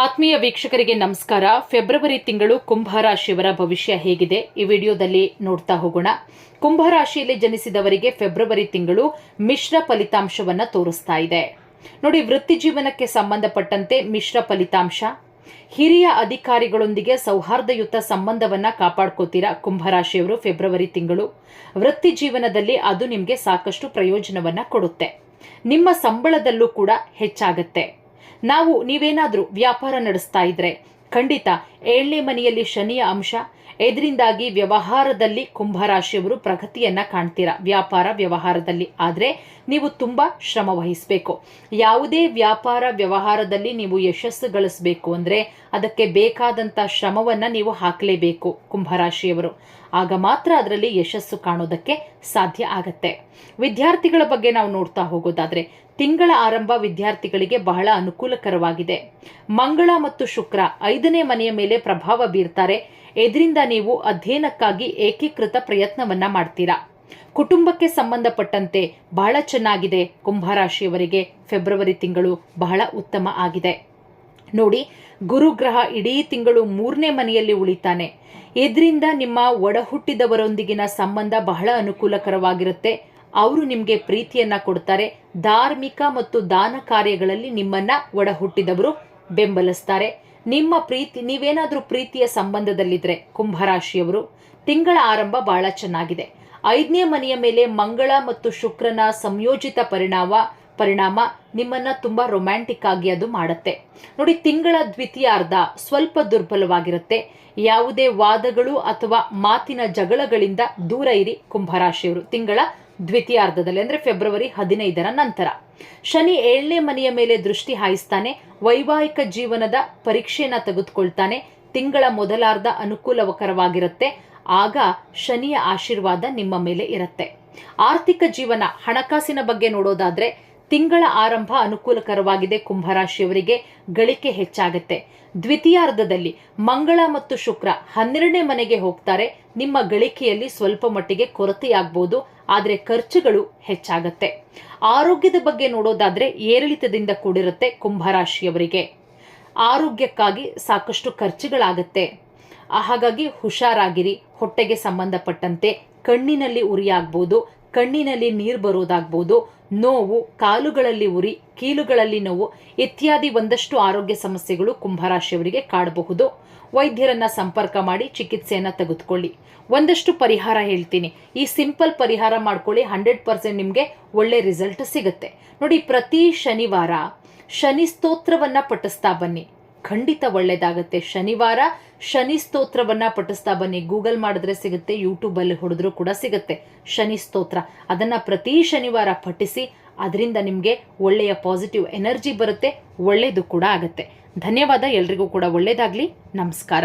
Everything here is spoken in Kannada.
ಆತ್ಮೀಯ ವೀಕ್ಷಕರಿಗೆ ನಮಸ್ಕಾರ. ಫೆಬ್ರವರಿ ತಿಂಗಳು ಕುಂಭರಾಶಿಯವರ ಭವಿಷ್ಯ ಹೇಗಿದೆ? ಈ ವಿಡಿಯೋದಲ್ಲಿ ನೋಡ್ತಾ ಹೋಗೋಣ. ಕುಂಭರಾಶಿಯಲ್ಲಿ ಜನಿಸಿದವರಿಗೆ ಫೆಬ್ರವರಿ ತಿಂಗಳು ಮಿಶ್ರ ಫಲಿತಾಂಶವನ್ನು ತೋರಿಸ್ತಾ ಇದೆ. ನೋಡಿ, ವೃತ್ತಿ ಜೀವನಕ್ಕೆ ಸಂಬಂಧಪಟ್ಟಂತೆ ಮಿಶ್ರ ಫಲಿತಾಂಶ. ಹಿರಿಯ ಅಧಿಕಾರಿಗಳೊಂದಿಗೆ ಸೌಹಾರ್ದಯುತ ಸಂಬಂಧವನ್ನ ಕಾಪಾಡ್ಕೋತೀರಾ ಕುಂಭರಾಶಿಯವರು ಫೆಬ್ರವರಿ ತಿಂಗಳು? ವೃತ್ತಿ ಜೀವನದಲ್ಲಿ ಅದು ನಿಮಗೆ ಸಾಕಷ್ಟು ಪ್ರಯೋಜನವನ್ನ ಕೊಡುತ್ತೆ. ನಿಮ್ಮ ಸಂಬಳದಲ್ಲೂ ಕೂಡ ಹೆಚ್ಚಾಗತ್ತೆ. ನಾವು ನೀವೇನಾದರೂ ವ್ಯಾಪಾರ ನಡೆಸ್ತಾ ಇದ್ರೆ ಖಂಡಿತ ಏಳನೇ ಮನೆಯಲ್ಲಿ ಶನಿಯ ಅಂಶ. ಇದರಿಂದಾಗಿ ವ್ಯವಹಾರದಲ್ಲಿ ಕುಂಭರಾಶಿಯವರು ಪ್ರಗತಿಯನ್ನ ಕಾಣ್ತೀರಾ? ವ್ಯಾಪಾರ ವ್ಯವಹಾರದಲ್ಲಿ. ಆದರೆ ನೀವು ತುಂಬಾ ಶ್ರಮ ವಹಿಸಬೇಕು. ಯಾವುದೇ ವ್ಯಾಪಾರ ವ್ಯವಹಾರದಲ್ಲಿ ನೀವು ಯಶಸ್ಸು ಗಳಿಸಬೇಕು ಅಂದ್ರೆ ಅದಕ್ಕೆ ಬೇಕಾದಂಥ ಶ್ರಮವನ್ನ ನೀವು ಹಾಕಲೇಬೇಕು ಕುಂಭರಾಶಿಯವರು. ಆಗ ಮಾತ್ರ ಅದರಲ್ಲಿ ಯಶಸ್ಸು ಕಾಣೋದಕ್ಕೆ ಸಾಧ್ಯ ಆಗತ್ತೆ. ವಿದ್ಯಾರ್ಥಿಗಳ ಬಗ್ಗೆ ನಾವು ನೋಡ್ತಾ ಹೋಗೋದಾದ್ರೆ ತಿಂಗಳ ಆರಂಭ ವಿದ್ಯಾರ್ಥಿಗಳಿಗೆ ಬಹಳ ಅನುಕೂಲಕರವಾಗಿದೆ. ಮಂಗಳ ಮತ್ತು ಶುಕ್ರ ಐದನೇ ಮನೆಯ ಮೇಲೆ ಪ್ರಭಾವ ಬೀರ್ತಾರೆ. ಇದರಿಂದ ನೀವು ಅಧ್ಯಯನಕ್ಕಾಗಿ ಏಕೀಕೃತ ಪ್ರಯತ್ನವನ್ನ ಮಾಡ್ತೀರಾ? ಕುಟುಂಬಕ್ಕೆ ಸಂಬಂಧಪಟ್ಟಂತೆ ಬಹಳ ಚೆನ್ನಾಗಿದೆ ಕುಂಭರಾಶಿಯವರಿಗೆ. ಫೆಬ್ರವರಿ ತಿಂಗಳು ಬಹಳ ಉತ್ತಮ ಆಗಿದೆ. ನೋಡಿ, ಗುರುಗ್ರಹ ಇಡೀ ತಿಂಗಳು ಮೂರನೇ ಮನೆಯಲ್ಲಿ ಉಳಿತಾನೆ. ಇದರಿಂದ ನಿಮ್ಮ ಒಡಹುಟ್ಟಿದವರೊಂದಿಗಿನ ಸಂಬಂಧ ಬಹಳ ಅನುಕೂಲಕರವಾಗಿರುತ್ತೆ. ಅವರು ನಿಮಗೆ ಪ್ರೀತಿಯನ್ನ ಕೊಡ್ತಾರೆ. ಧಾರ್ಮಿಕ ಮತ್ತು ದಾನ ಕಾರ್ಯಗಳಲ್ಲಿ ನಿಮ್ಮನ್ನ ಒಡಹುಟ್ಟಿದವರು ಬೆಂಬಲಿಸ್ತಾರೆ. ನಿಮ್ಮ ಪ್ರೀತಿ, ನೀವೇನಾದ್ರೂ ಪ್ರೀತಿಯ ಸಂಬಂಧದಲ್ಲಿದ್ರೆ ಕುಂಭರಾಶಿಯವರು, ತಿಂಗಳ ಆರಂಭ ಬಹಳ ಚೆನ್ನಾಗಿದೆ. ಐದನೇ ಮನೆಯ ಮೇಲೆ ಮಂಗಳ ಮತ್ತು ಶುಕ್ರನ ಸಂಯೋಜಿತ ಪರಿಣಾಮ ಪರಿಣಾಮ ನಿಮ್ಮನ್ನ ತುಂಬಾ ರೊಮ್ಯಾಂಟಿಕ್ ಆಗಿ ಅದು ಮಾಡುತ್ತೆ. ನೋಡಿ, ತಿಂಗಳ ದ್ವಿತೀಯಾರ್ಧ ಸ್ವಲ್ಪ ದುರ್ಬಲವಾಗಿರುತ್ತೆ. ಯಾವುದೇ ವಾದಗಳು ಅಥವಾ ಮಾತಿನ ಜಗಳಗಳಿಂದ ದೂರ ಇರಿ ಕುಂಭರಾಶಿಯವರು. ತಿಂಗಳ ದ್ವಿತೀಯಾರ್ಧದಲ್ಲಿ ಅಂದ್ರೆ ಫೆಬ್ರವರಿ ಹದಿನೈದರ ನಂತರ. ಶನಿ ಏಳನೇ ಮನೆಯ ಮೇಲೆ ದೃಷ್ಟಿ ಹಾಯಿಸ್ತಾನೆ. ವೈವಾಹಿಕ ಜೀವನದ ಪರೀಕ್ಷೆಯನ್ನ ತೆಗೆದುಕೊಳ್ತಾನೆ. ತಿಂಗಳ ಮೊದಲಾರ್ಧ ಅನುಕೂಲಕರವಾಗಿರುತ್ತೆ ಆಗ ಶನಿಯ ಆಶೀರ್ವಾದ ನಿಮ್ಮ ಮೇಲೆ ಇರುತ್ತೆ. ಆರ್ಥಿಕ ಜೀವನ ಹಣಕಾಸಿನ ಬಗ್ಗೆ ನೋಡೋದಾದ್ರೆ ತಿಂಗಳ ಆರಂಭ ಅನುಕೂಲಕರವಾಗಿದೆ. ಕುಂಭರಾಶಿಯವರಿಗೆ ಗಳಿಕೆ ಹೆಚ್ಚಾಗುತ್ತೆ. ದ್ವಿತೀಯಾರ್ಧದಲ್ಲಿ ಮಂಗಳ ಮತ್ತು ಶುಕ್ರ ಹನ್ನೆರಡನೇ ಮನೆಗೆ ಹೋಗ್ತಾರೆ. ನಿಮ್ಮ ಗಳಿಕೆಯಲ್ಲಿ ಸ್ವಲ್ಪ ಮಟ್ಟಿಗೆ ಕೊರತೆಯಾಗಬಹುದು ಆದರೆ ಖರ್ಚುಗಳು ಹೆಚ್ಚಾಗತ್ತೆ. ಆರೋಗ್ಯದ ಬಗ್ಗೆ ನೋಡೋದಾದ್ರೆ ಏರಿಳಿತದಿಂದ ಕೂಡಿರುತ್ತೆ ಕುಂಭರಾಶಿಯವರಿಗೆ. ಆರೋಗ್ಯಕ್ಕಾಗಿ ಸಾಕಷ್ಟು ಖರ್ಚುಗಳಾಗತ್ತೆ. ಹಾಗಾಗಿ ಹುಷಾರಾಗಿರಿ. ಹೊಟ್ಟೆಗೆ ಸಂಬಂಧಪಟ್ಟಂತೆ ಕಣ್ಣಿನಲ್ಲಿ ಉರಿಯಾಗ್ಬೋದು. ಕಣ್ಣಿನಲ್ಲಿ ನೀರು ಬರೋದಾಗ್ಬೋದು ನೋವು, ಕಾಲುಗಳಲ್ಲಿ ಉರಿ, ಕೀಲುಗಳಲ್ಲಿ ನೋವು ಇತ್ಯಾದಿ ಒಂದಷ್ಟು ಆರೋಗ್ಯ ಸಮಸ್ಯೆಗಳು ಕುಂಭರಾಶಿಯವರಿಗೆ ಕಾಡಬಹುದು. ವೈದ್ಯರನ್ನ ಸಂಪರ್ಕ ಮಾಡಿ ಚಿಕಿತ್ಸೆಯನ್ನ ತೆಗೆದುಕೊಳ್ಳಿ. ಒಂದಷ್ಟು ಪರಿಹಾರ ಹೇಳ್ತೀನಿ. ಈ ಸಿಂಪಲ್ ಪರಿಹಾರ ಮಾಡ್ಕೊಳ್ಳಿ, ಹಂಡ್ರೆಡ್ ಪರ್ಸೆಂಟ್ ನಿಮಗೆ ಒಳ್ಳೆ ರಿಸಲ್ಟ್ ಸಿಗುತ್ತೆ. ನೋಡಿ, ಪ್ರತಿ ಶನಿವಾರ ಶನಿ ಸ್ತೋತ್ರವನ್ನ ಪಠಿಸ್ತಾ ಬನ್ನಿ. ಖಂಡಿತ ಒಳ್ಳೆಯದಾಗುತ್ತೆ ಶನಿವಾರ ಶನಿ ಸ್ತೋತ್ರವನ್ನ ಪಠಿಸ್ತಾ ಬನ್ನಿ. ಗೂಗಲ್ ಮಾಡಿದ್ರೆ ಸಿಗುತ್ತೆ ಯೂಟ್ಯೂಬ್ ಅಲ್ಲಿ ಹೊಡೆದ್ರೂ ಕೂಡ ಸಿಗುತ್ತೆ. ಶನಿ ಸ್ತೋತ್ರ. ಅದನ್ನ ಪ್ರತಿ ಶನಿವಾರ ಪಠಿಸಿ, ಅದರಿಂದ ನಿಮಗೆ ಒಳ್ಳೆಯ ಪಾಸಿಟಿವ್ ಎನರ್ಜಿ ಬರುತ್ತೆ ಒಳ್ಳೆಯದು ಕೂಡ ಆಗುತ್ತೆ. ಧನ್ಯವಾದ. ಎಲ್ರಿಗೂ ಕೂಡ ಒಳ್ಳೆಯದಾಗಲಿ ನಮಸ್ಕಾರ.